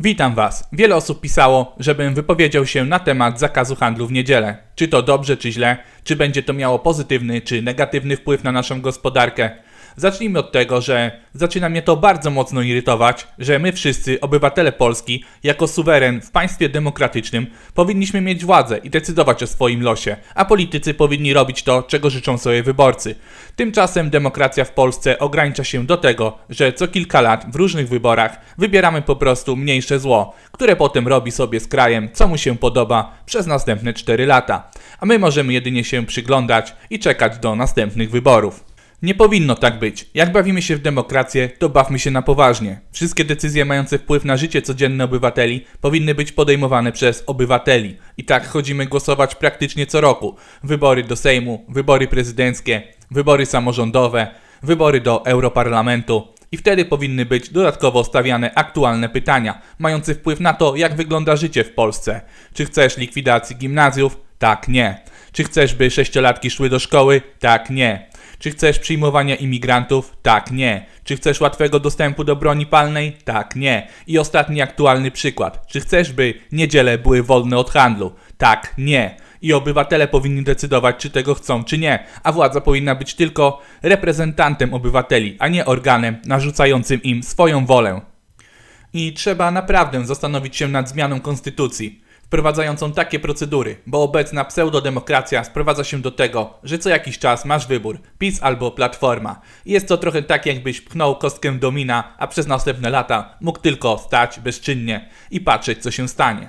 Witam Was. Wiele osób pisało, żebym wypowiedział się na temat zakazu handlu w niedzielę. Czy to dobrze, czy źle? Czy będzie to miało pozytywny, czy negatywny wpływ na naszą gospodarkę? Zacznijmy od tego, że zaczyna mnie to bardzo mocno irytować, że my wszyscy, obywatele Polski, jako suweren w państwie demokratycznym, powinniśmy mieć władzę i decydować o swoim losie, a politycy powinni robić to, czego życzą sobie wyborcy. Tymczasem demokracja w Polsce ogranicza się do tego, że co kilka lat w różnych wyborach wybieramy po prostu mniejsze zło, które potem robi sobie z krajem, co mu się podoba przez następne 4 lata. A my możemy jedynie się przyglądać i czekać do następnych wyborów. Nie powinno tak być. Jak bawimy się w demokrację, to bawmy się na poważnie. Wszystkie decyzje mające wpływ na życie codzienne obywateli powinny być podejmowane przez obywateli. I tak chodzimy głosować praktycznie co roku. Wybory do Sejmu, wybory prezydenckie, wybory samorządowe, wybory do Europarlamentu. I wtedy powinny być dodatkowo stawiane aktualne pytania, mające wpływ na to, jak wygląda życie w Polsce. Czy chcesz likwidacji gimnazjów? Tak, nie. Czy chcesz, by sześciolatki szły do szkoły? Tak, nie. Czy chcesz przyjmowania imigrantów? Tak, nie. Czy chcesz łatwego dostępu do broni palnej? Tak, nie. I ostatni aktualny przykład. Czy chcesz, by niedziele były wolne od handlu? Tak, nie. I obywatele powinni decydować, czy tego chcą, czy nie, a władza powinna być tylko reprezentantem obywateli, a nie organem narzucającym im swoją wolę. I trzeba naprawdę zastanowić się nad zmianą konstytucji wprowadzającą takie procedury, bo obecna pseudodemokracja sprowadza się do tego, że co jakiś czas masz wybór, PiS albo Platforma. Jest to trochę tak jakbyś pchnął kostkę domina, a przez następne lata mógł tylko stać bezczynnie i patrzeć co się stanie.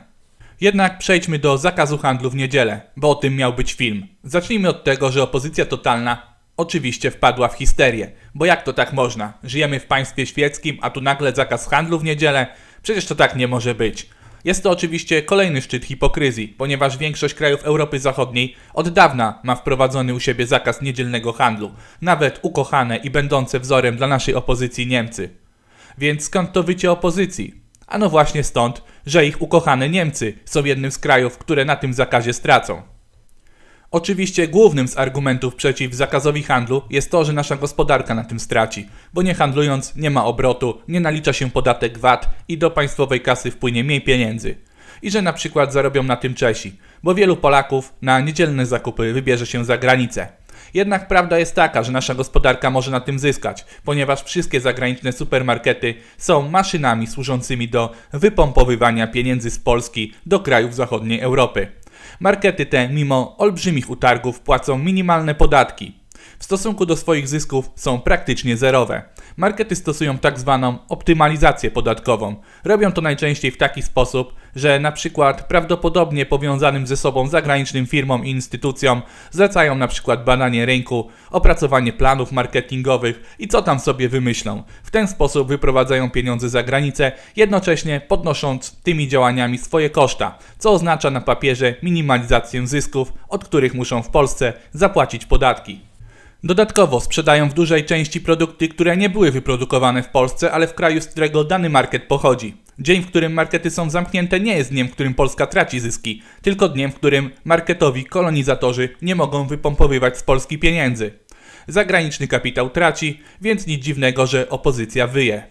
Jednak przejdźmy do zakazu handlu w niedzielę, bo o tym miał być film. Zacznijmy od tego, że opozycja totalna oczywiście wpadła w histerię, bo jak to tak można? Żyjemy w państwie świeckim, a tu nagle zakaz handlu w niedzielę? Przecież to tak nie może być. Jest to oczywiście kolejny szczyt hipokryzji, ponieważ większość krajów Europy Zachodniej od dawna ma wprowadzony u siebie zakaz niedzielnego handlu, nawet ukochane i będące wzorem dla naszej opozycji Niemcy. Więc skąd to wycie opozycji? Ano właśnie stąd, że ich ukochane Niemcy są jednym z krajów, które na tym zakazie stracą. Oczywiście głównym z argumentów przeciw zakazowi handlu jest to, że nasza gospodarka na tym straci, bo nie handlując nie ma obrotu, nie nalicza się podatek VAT i do państwowej kasy wpłynie mniej pieniędzy. I że na przykład zarobią na tym Czesi, bo wielu Polaków na niedzielne zakupy wybierze się za granicę. Jednak prawda jest taka, że nasza gospodarka może na tym zyskać, ponieważ wszystkie zagraniczne supermarkety są maszynami służącymi do wypompowywania pieniędzy z Polski do krajów zachodniej Europy. Markety te, mimo olbrzymich utargów, płacą minimalne podatki. W stosunku do swoich zysków są praktycznie zerowe. Markety stosują tak zwaną optymalizację podatkową. Robią to najczęściej w taki sposób, że na przykład prawdopodobnie powiązanym ze sobą zagranicznym firmom i instytucjom zlecają na przykład badanie rynku, opracowanie planów marketingowych i co tam sobie wymyślą. W ten sposób wyprowadzają pieniądze za granicę, jednocześnie podnosząc tymi działaniami swoje koszta, co oznacza na papierze minimalizację zysków, od których muszą w Polsce zapłacić podatki. Dodatkowo sprzedają w dużej części produkty, które nie były wyprodukowane w Polsce, ale w kraju, z którego dany market pochodzi. Dzień, w którym markety są zamknięte, nie jest dniem, w którym Polska traci zyski, tylko dniem, w którym marketowi kolonizatorzy nie mogą wypompowywać z Polski pieniędzy. Zagraniczny kapitał traci, więc nic dziwnego, że opozycja wyje.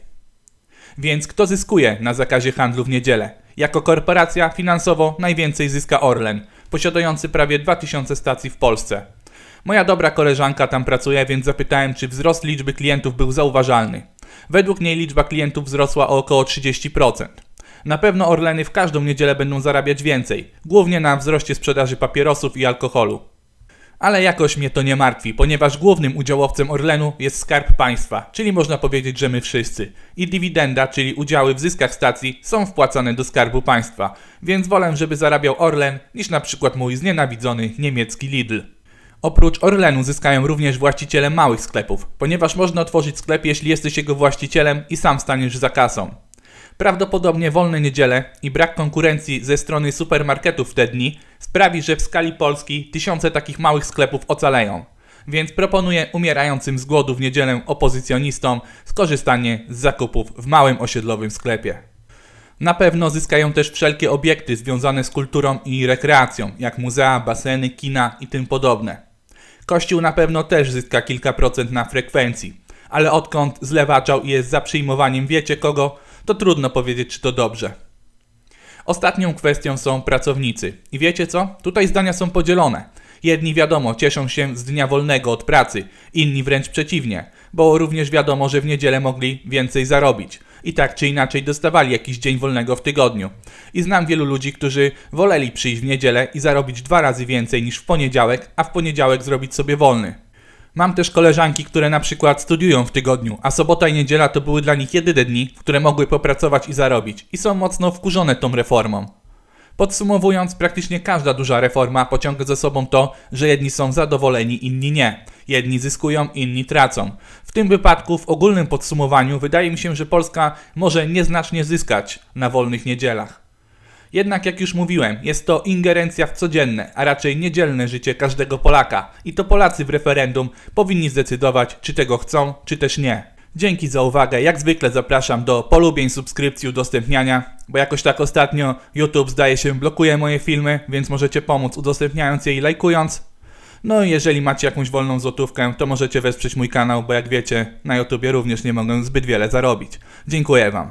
Więc kto zyskuje na zakazie handlu w niedzielę? Jako korporacja finansowo najwięcej zyska Orlen, posiadający prawie 2000 stacji w Polsce. Moja dobra koleżanka tam pracuje, więc zapytałem, czy wzrost liczby klientów był zauważalny. Według niej liczba klientów wzrosła o około 30%. Na pewno Orleny w każdą niedzielę będą zarabiać więcej, głównie na wzroście sprzedaży papierosów i alkoholu. Ale jakoś mnie to nie martwi, ponieważ głównym udziałowcem Orlenu jest Skarb Państwa, czyli można powiedzieć, że my wszyscy. I dywidenda, czyli udziały w zyskach stacji, są wpłacane do Skarbu Państwa, więc wolę, żeby zarabiał Orlen, niż na przykład mój znienawidzony niemiecki Lidl. Oprócz Orlenu zyskają również właściciele małych sklepów, ponieważ można otworzyć sklep, jeśli jesteś jego właścicielem i sam staniesz za kasą. Prawdopodobnie wolne niedziele i brak konkurencji ze strony supermarketów w te dni sprawi, że w skali Polski tysiące takich małych sklepów ocaleją. Więc proponuję umierającym z głodu w niedzielę opozycjonistom skorzystanie z zakupów w małym osiedlowym sklepie. Na pewno zyskają też wszelkie obiekty związane z kulturą i rekreacją, jak muzea, baseny, kina i tym podobne. Kościół na pewno też zyska kilka procent na frekwencji, ale odkąd zlewaczał i jest za przyjmowaniem wiecie kogo, to trudno powiedzieć, czy to dobrze. Ostatnią kwestią są pracownicy. I wiecie co? Tutaj zdania są podzielone. Jedni wiadomo cieszą się z dnia wolnego od pracy, inni wręcz przeciwnie, bo również wiadomo, że w niedzielę mogli więcej zarobić. I tak czy inaczej dostawali jakiś dzień wolnego w tygodniu. I znam wielu ludzi, którzy woleli przyjść w niedzielę i zarobić dwa razy więcej niż w poniedziałek, a w poniedziałek zrobić sobie wolny. Mam też koleżanki, które na przykład studiują w tygodniu, a sobota i niedziela to były dla nich jedyne dni, w które mogły popracować i zarobić. I są mocno wkurzone tą reformą. Podsumowując, praktycznie każda duża reforma pociąga za sobą to, że jedni są zadowoleni, inni nie. Jedni zyskują, inni tracą. W tym wypadku, w ogólnym podsumowaniu, wydaje mi się, że Polska może nieznacznie zyskać na wolnych niedzielach. Jednak, jak już mówiłem, jest to ingerencja w codzienne, a raczej niedzielne życie każdego Polaka. I to Polacy w referendum powinni zdecydować, czy tego chcą, czy też nie. Dzięki za uwagę. Jak zwykle zapraszam do polubień, subskrypcji, udostępniania, bo jakoś tak ostatnio YouTube zdaje się blokuje moje filmy, więc możecie pomóc udostępniając je i lajkując. No i jeżeli macie jakąś wolną złotówkę, to możecie wesprzeć mój kanał, bo jak wiecie, na YouTubie również nie mogę zbyt wiele zarobić. Dziękuję Wam.